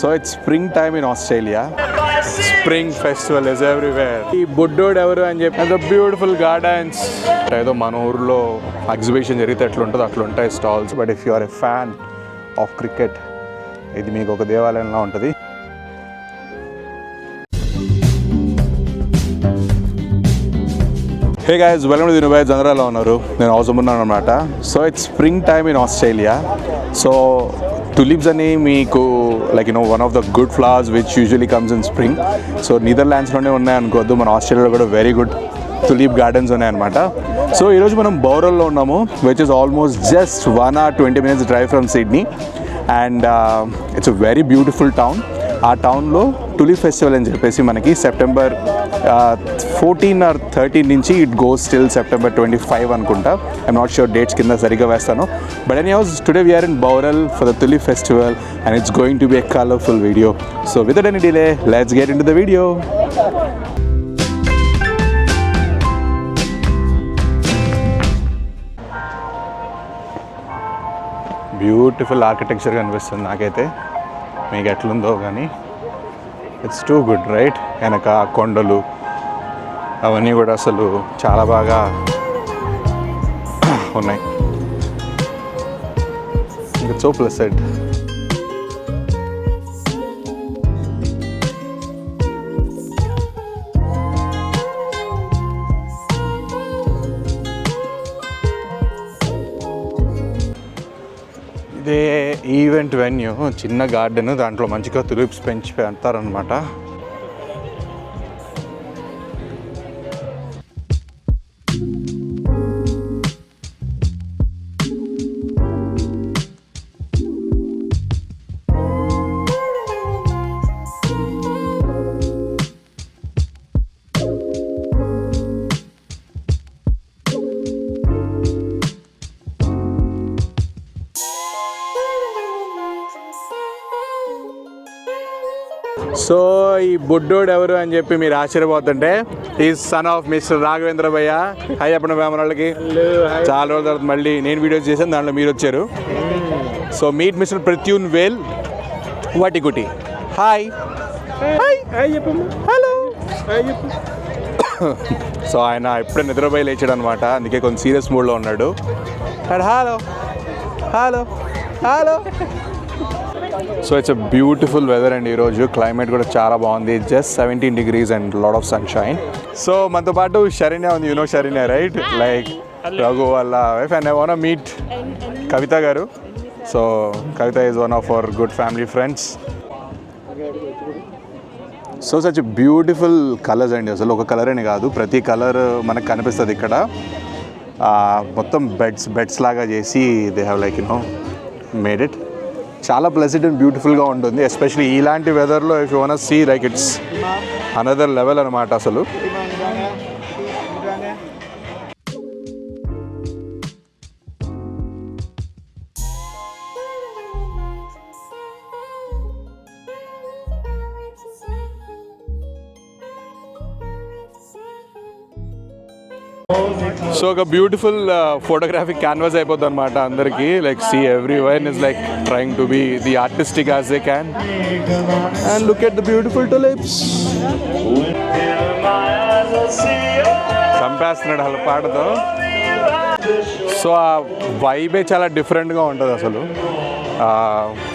So it's spring time in Australia spring festival is everywhere ఈ బుడ్డోడు ఎవరు అని చెప్పి అంత బ్యూటిఫుల్ గార్డెన్స్ ఏదో మన ఊర్లో ఎగ్జిబిషన్ జరిగితే ఎట్లుంటుందో అట్లుంటాయి stalls but if you are a fan of cricket ఇది మీకు ఒక దేవాలయంలో ఉంటుంది. హే గాయస్ వెల్కమ్ టు దినుబాయ్ జనరల్లో ఉన్నారు నేను అవసరం ఉన్నాను అనమాట so it's spring time in Australia so tulips అని మీకు like you know one of the good flowers which usually comes in spring so నీదర్లాండ్స్లోనే ఉన్నాయనుకోవద్దు మన ఆస్ట్రేలియాలో కూడా వెరీ గుడ్ తులీప్ గార్డెన్స్ ఉన్నాయన్నమాట. సో ఈరోజు మనం బౌరల్లో ఉన్నాము which is almost just one or twenty minutes drive from Sydney and it's very beautiful town ఆ టౌన్లో టులిప్ ఫెస్టివల్ అని చెప్పేసి మనకి సెప్టెంబర్ ఫోర్టీన్ ఆర్ థర్టీన్ నుంచి it goes still September twenty five అనుకుంటా. ఐఎమ్ నాట్ షూర్ డేట్స్ కింద సరిగ్గా వేస్తాను. But any house today we're in Bowral for the tulip festival and it's going to be a colourful video so with any delay let's get in to the video beautiful architecture కనిపిస్తుంది నాకైతే. మీకు ఎట్లుందో కానీ. It's too good right వెనక కొండలు అవన్నీ కూడా అసలు చాలా బాగా ఉన్నాయి. ఇంకా సో ప్లసెడ్ వెన్యూ చిన్న గార్డెన్ దాంట్లో మంచిగా తులిప్స్ పెంచి పెడతారనమాట సో ఈ బుడ్డోడు ఎవరు అని చెప్పి మీరు ఆశ్చర్యపోతుంటే ఈ సన్ ఆఫ్ మిస్టర్ రాఘవేంద్ర భయ్య. హాయ్ చెప్పండి మేమ వాళ్ళకి చాలా రోజుల తర్వాత మళ్ళీ నేను వీడియోస్ చేశాను దాంట్లో మీరు వచ్చారు. సో మీట్ మిస్టర్ ప్రత్యూన్ వేల్ వాటికుటి. హాయ్ హలో సో ఆయన ఇప్పుడే నిద్రపోయి లేచాడు అనమాట అందుకే కొంచెం సీరియస్ మూడ్లో ఉన్నాడు. Hello hello hello so it's a beautiful weather అండి ఈరోజు క్లైమేట్ కూడా చాలా బాగుంది. Just seventeen degrees and lot of sunshine so మనతో పాటు శరణ్య ఉంది. You know Saranya right like Raghu వాళ్ళ wife and I want meet Kavitha garu. So Kavitha is one of our good family friends so such beautiful colours అండి. అసలు ఒక colour అని కాదు. ప్రతి కలర్ మనకు కనిపిస్తుంది ఇక్కడ. మొత్తం బెడ్స్ బెడ్స్ లాగా చేసి they have like you know made it చాలా ప్లెజెంట్ అండ్ బ్యూటిఫుల్గా ఉంటుంది ఎస్పెషలీ ఇలాంటి వెదర్లో if you want see like it's another level అనమాట అసలు. సో ఒక బ్యూటిఫుల్ ఫోటోగ్రాఫిక్ క్యాన్వాస్ అయిపోద్ది అనమాట అందరికి. Like see every vine is like trying to be the artistic as a can and look at the beautiful to tulips చంపేస్తున్నాడు అసలు పాటతో. So ఆ vibe చాలా డిఫరెంట్గా ఉంటుంది అసలు.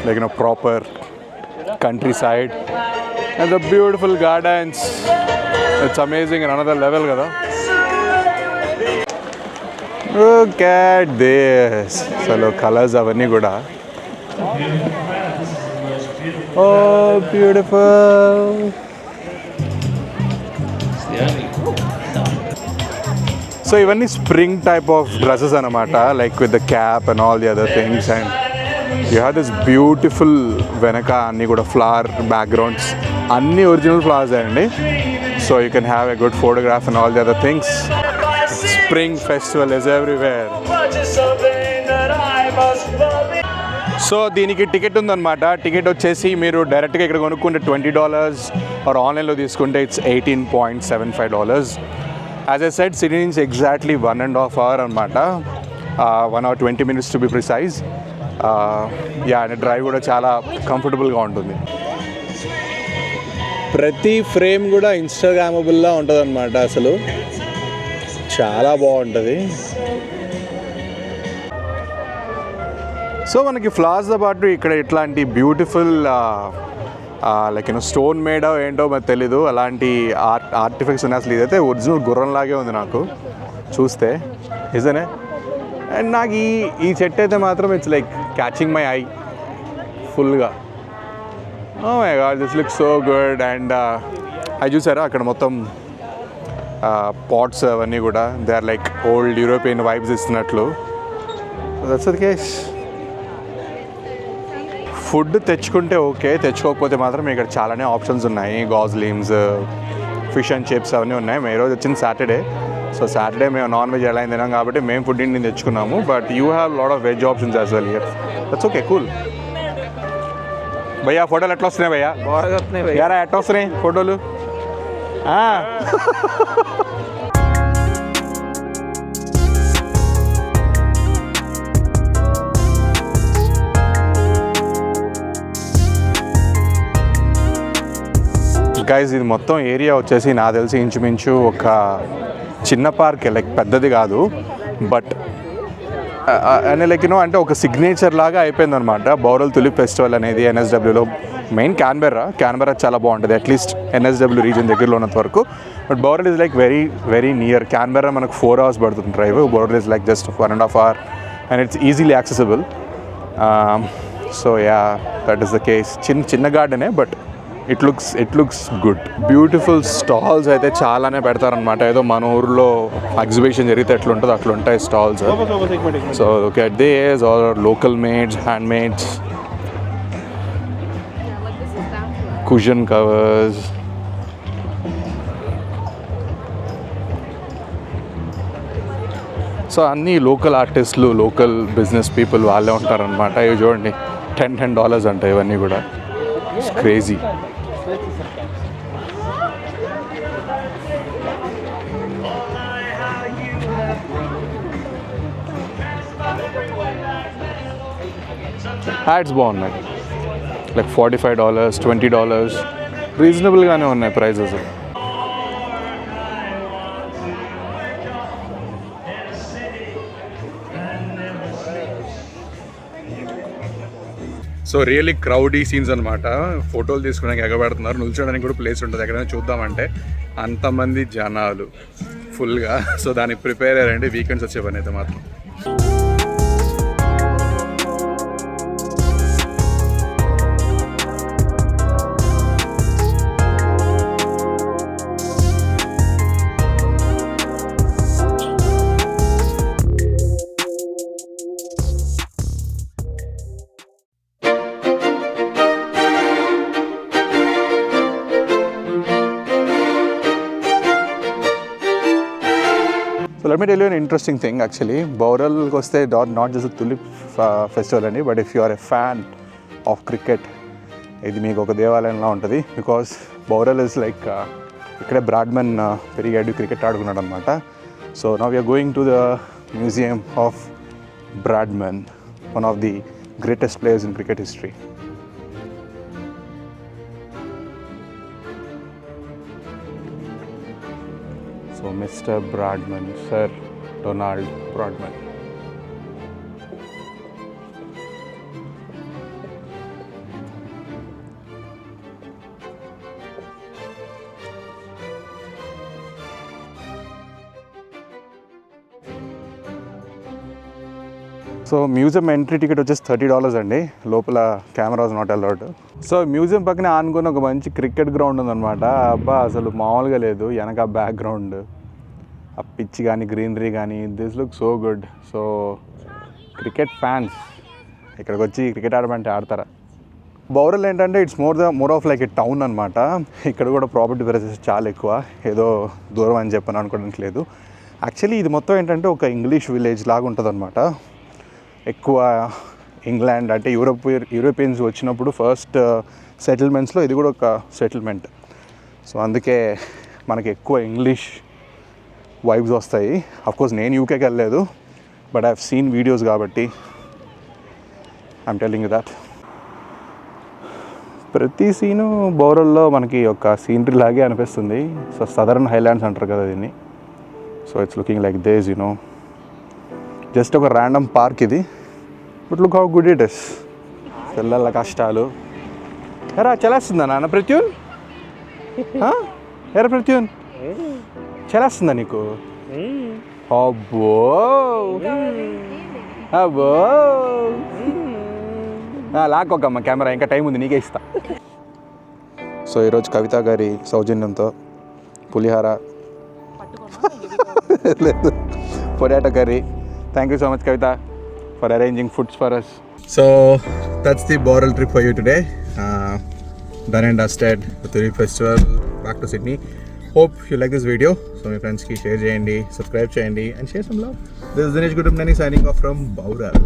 Like no proper country side and the beautiful gardens it's amazing and another level కదా. Look these అసలు colours అవన్నీ కూడా ఓ బ్యూటిఫుల్ సో ఇవన్నీ స్ప్రింగ్ టైప్ ఆఫ్ డ్రెస్సెస్ అనమాట like with the cap and all the other things and you have this beautiful వెనక అన్నీ కూడా flower backgrounds అన్నీ ఒరిజినల్ ఫ్లవర్స్ అండి so you can have a good photograph and all the other things spring festival is everywhere so దీనికి ticket ఉందన్నమాట. Ticket వచ్చేసి మీరు డైరెక్ట్గా ఇక్కడ కొనుక్కుంటే ట్వంటీ డాలర్స్ ఆర్ ఆన్లైన్లో తీసుకుంటే it's eighteen point seven five dollars as a set city నుంచి exactly one and half hour అనమాట one hour twenty minutes to be precise yeah and drive కూడా చాలా కంఫర్టబుల్గా ఉంటుంది. ప్రతి ఫ్రేమ్ కూడా ఇన్స్టాగ్రామబుల్లా ఉంటుంది అనమాట అసలు. చాలా బాగుంటుంది. సో మనకి ఫ్లవర్స్తో పాటు ఇక్కడ ఇట్లాంటి beautiful like you know stone meadow ఏంటో మరి తెలీదు. అలాంటి ఆర్ట్ ఆర్టిఫిక్స్ ఉన్నాయి. అసలు ఇదైతే ఒరిజినల్ గుర్రంలాగే ఉంది నాకు చూస్తే. నిజనే అండ్ నాకు ఈ ఈ చెట్టు అయితే మాత్రం it's like catching my eye ఫుల్గా ఓ my god this look so good and అది చూసారా? అక్కడ మొత్తం పాట్స్ అవన్నీ కూడా. They are like old European vibes ఇస్తున్నట్లు. దట్స్ కేస్ ఫుడ్ తెచ్చుకుంటే ఓకే తెచ్చుకోకపోతే మాత్రం ఇక్కడ చాలానే ఆప్షన్స్ ఉన్నాయి. గాజ్లీమ్స్ ఫిష్ అండ్ చిప్స్ అవన్నీ ఉన్నాయి. మేము ఈరోజు వచ్చింది సాటర్డే సో సాటర్డే మేము నాన్ వెజ్ ఎలా తినాం కాబట్టి మేము ఫుడ్ ఇంటిని తెచ్చుకున్నాము. But you have lot of veg options as well here that's okay cool భయ్యా ఫోటోలు ఎట్లా వస్తున్నాయి భయ్యా? బాగా వస్తున్నాయి ఎట్లా వస్తున్నాయి ఫోటోలు. గైజ్ ఇది మొత్తం ఏరియా వచ్చేసి నాకు తెలిసి ఇంచుమించు ఒక చిన్న పార్క్ లైక్ పెద్దది కాదు బట్ అనే లైక్ అంటే ఒక సిగ్నేచర్ లాగా అయిపోయింది అనమాట బౌరల్ తులిప్ ఫెస్టివల్ అనేది ఎన్ఎస్డబ్ల్యూలో మెయిన్ క్యాన్బెర్రా క్యాన్బెర్రా చాలా బాగుంటుంది. అట్లీస్ట్ ఎన్ఎస్డబ్ల్యూ రీజన్ దగ్గరలో ఉన్నంత వరకు. But Bowral is like very very near Canberra మనకు ఫోర్ అవర్స్ పడుతుంది drive Bowral is like just one and half hour and it's easily accessible so yeah that is the case చిన్న చిన్న గార్డెనే but it looks it looks good beautiful stalls అయితే చాలానే పెడతారనమాట ఏదో మన ఊర్లో ఎగ్జిబిషన్ జరిగితే ఎట్లుంటుందో అట్లా ఉంటాయి stalls so okay at this all local mades mades cushion covers so అన్నీ లోకల్ ఆర్టిస్టులు లోకల్ బిజినెస్ పీపుల్ వాళ్ళే ఉంటారనమాట ఇవి చూడండి టెన్ టెన్ డాలర్స్ అంట ఇవన్నీ కూడా. క్రేజీ హ్యాట్స్ బాగున్నాయి like forty five dollars twenty dollars రీజనబుల్గానే ఉన్నాయి prices so really crowdy scenes అనమాట ఫోటోలు తీసుకోవడానికి ఎగబెడుతున్నారు. నిల్చోడానికి కూడా ప్లేస్ ఉంటుంది. ఎక్కడైనా చూద్దామంటే అంతమంది జనాలు ఫుల్గా సో దానికి ప్రిపేర్ అయ్యారండి. వీకెండ్స్ వచ్చే పని అయితే మాత్రం. So let me an interesting thing actually బౌరల్కి వస్తే not not just tulip festival అండి but if you are a fan of cricket ఇది మీకు ఒక దేవాలయంలో ఉంటుంది. బికాస్ బౌరల్ ఇస్ లైక్ ఇక్కడే బ్రాడ్మెన్ పెరిగాడు క్రికెట్ ఆడుకున్నాడు అనమాట so now you're going to the museum of Bradman one of the greatest players in cricket history so mister Bradman sir Donald Bradman. So museum entry ticket వచ్చేసి thirty dollars అండి. లోపల cameras not allowed so museum పక్కనే ఆనుకుని ఒక మంచి cricket ground ఉందన్నమాట. అబ్బా అసలు మామూలుగా లేదు. వెనక బ్యాక్గ్రౌండ్ ఆ పిచ్ కానీ గ్రీనరీ కానీ this look so good. So cricket fans ఇక్కడికి వచ్చి క్రికెట్ ఆడమంటే ఆడతారా? బౌరల్ ఏంటంటే it's more the more of like a town అనమాట ఇక్కడ కూడా ప్రాపర్టీ ప్రైసెస్ చాలా ఎక్కువ. ఏదో దూరం అని చెప్పని అనుకోవడానికి లేదు. యాక్చువల్లీ ఇది మొత్తం ఏంటంటే ఒక ఇంగ్లీష్ విలేజ్ లాగా ఉంటుంది ఎక్కువ ఇంగ్లాండ్ అంటే యూరోప్ యూరోపియన్స్ వచ్చినప్పుడు ఫస్ట్ సెటిల్మెంట్స్లో ఇది కూడా ఒక సెటిల్మెంట్ సో అందుకే మనకి ఎక్కువ ఇంగ్లీష్ వైబ్స్ వస్తాయి. కోర్స్ నేను యూకేకి వెళ్ళలేదు బట్ ఐ సీన్ వీడియోస్ కాబట్టి ఐఎమ్ టెల్లింగ్ దట్ ప్రతి సీను బోరల్లో మనకి ఒక సీనరీ లాగే అనిపిస్తుంది. సో సదరన్ హైలాండ్స్ అంటారు కదా దీన్ని. So it's looking like these you know just ఒక ర్యాండమ్ పార్క్ ఇది. But look how good it is పిల్లల కష్టాలు. ఎరా చలేస్తుందా నాన్న ప్రత్యూన్? ఎరా ప్రత్యూన్? చలేస్తుందా నీకు? అబ్బో. అబ్బో. ఆ, లాక్కోకమ్మ కెమెరా ఇంకా టైం ఉంది నీకే ఇస్తా. సో ఈరోజు కవిత గారి సౌజన్యంతో పులిహార. లేదు. Potato curry. Thank you so much Kavitha for arranging foods for us so that's the Bowral trip for you today done and dusted తురి festival back to Sydney hope you like this video so మీ ఫ్రెండ్స్కి share చేయండి subscribe చేయండి and share some love this Dinesh good signing off from Bowral